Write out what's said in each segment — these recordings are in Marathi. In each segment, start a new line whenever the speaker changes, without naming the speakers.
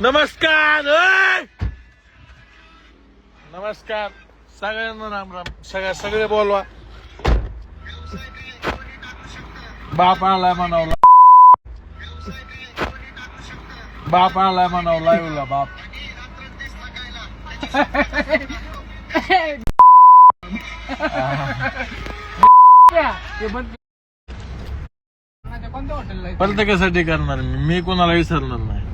नमस्कार! नमस्कार सगळ्यांना राम राम. सगळ्या सगळे बोलवा. बाप आलाय म्हणावला बाप आलाय म्हणावं लाईव्हला बाप. प्रत्येकासाठी करणार मी. मी कोणाला विसरणार नाही.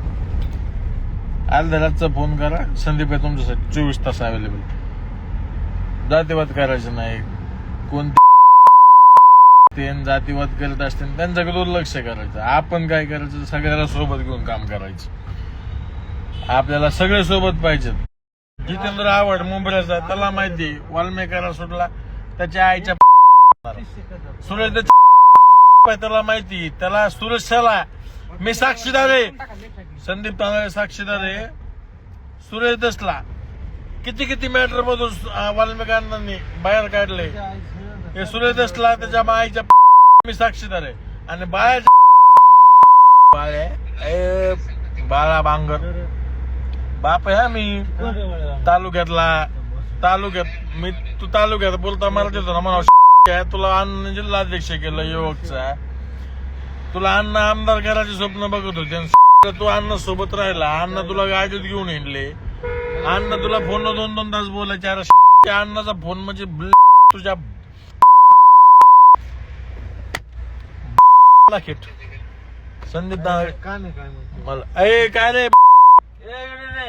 अर्ध्या फोन करा. संदीप आहे तुमच्यासाठी. चोवीस तास अवेलेबल जातीवाद करायचं नाही. कोणते जातीवाद करत असतील त्यांच्याकडे दुर्लक्ष करायचं. आपण काय करायचं? सगळ्याला सोबत घेऊन काम करायचं. आपल्याला सगळे सोबत पाहिजेत जितेंद्र आवड मुंबईचा त्याला माहिती वाल्मिकाला सुटला त्याच्या आईच्या सुरेश त्याला माहिती त्याला सुरेशाला मी साक्षीदार आहे संदीप तांदळे साक्षीदार आहे सुरेश दसला. किती किती मॅटर मधून वाल्मिकांनी बाहेर काढले? हे सुरेश दसला त्याच्या माईच्या मी साक्षीदार आहे आणि बाळ्याच्या बाळे. बाळा बांगर बाप आहे मी. तालुक्यातला. तालुक्यात मी तू तालुक्यात बोलता मराठीत होता ना म्हणा तुला अन्न जिल्हाध्यक्ष केलं युवकचा तुला अन्न आमदार करायचे स्वप्न बघत होते. आणि तू अन्न सोबत राहिला. अन्न तुला गाडीत घेऊन येणले अन्न तुला फोन दोन दोन तास बोलायचे. अरे अन्नाचा फोन म्हणजे तुझ्या संदीप मला ए काय रे?